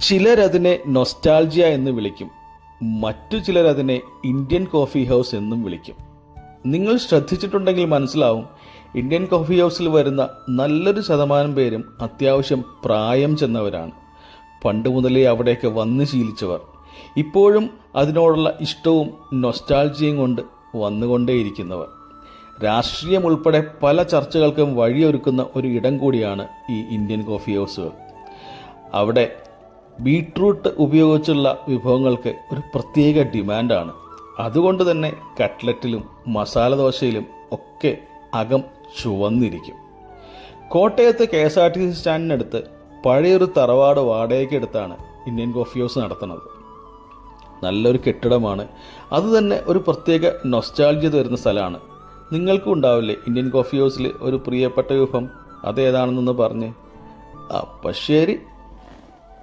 ചിലരതിനെ nostalgia എന്ന് വിളിക്കും. മറ്റു ചിലരതിനെ ഇന്ത്യൻ കോഫി ഹൗസ് എന്നും വിളിക്കും. നിങ്ങൾ ശ്രദ്ധിച്ചിട്ടുണ്ടെങ്കിൽ മനസ്സിലാവും ഇന്ത്യൻ കോഫി ഹൗസിൽ വരുന്ന നല്ലൊരു ശതമാനം പേരും അത്യാവശ്യം പ്രായം ചെന്നവരാണ്. പണ്ട് മുതലേ അവിടെയൊക്കെ വന്ന് ശീലിച്ചവർ. ഇപ്പോഴും അതിനോടുള്ള ഇഷ്ടവും നൊസ്റ്റാൾജിയും കൊണ്ട് വന്നുകൊണ്ടേയിരിക്കുന്നവർ. രാഷ്ട്രീയം ഉൾപ്പെടെ പല ചർച്ചകൾക്കും വഴിയൊരുക്കുന്ന ഒരു ഇടം കൂടിയാണ് ഈ ഇന്ത്യൻ കോഫി ഹൗസുകൾ അവിടെ ബീട്രൂട്ട് ഉപയോഗിച്ചുള്ള വിഭവങ്ങൾക്ക് ഒരു പ്രത്യേക ഡിമാൻഡാണ്. അതുകൊണ്ട് തന്നെ കട്ട്ലറ്റിലും മസാല ദോശയിലും ഒക്കെ അകം ചുവന്നിരിക്കും. കോട്ടയത്ത് K S R T C സ്റ്റാൻഡിനടുത്ത് പഴയൊരു തറവാട് വാടകയ്ക്ക് എടുത്താണ് ഇന്ത്യൻ കോഫി ഹൗസ് നടത്തുന്നത്. നല്ലൊരു കെട്ടിടമാണ്. അതുതന്നെ ഒരു പ്രത്യേക നൊസ്റ്റാൾജിയ തരുന്ന സ്ഥലമാണ്. നിങ്ങൾക്കും ഉണ്ടാവില്ലേ ഇന്ത്യൻ കോഫി ഹൗസിൽ ഒരു പ്രിയപ്പെട്ട വിഭവം? അതേതാണെന്നൊന്ന് പറഞ്ഞ്. അപ്പം ശരി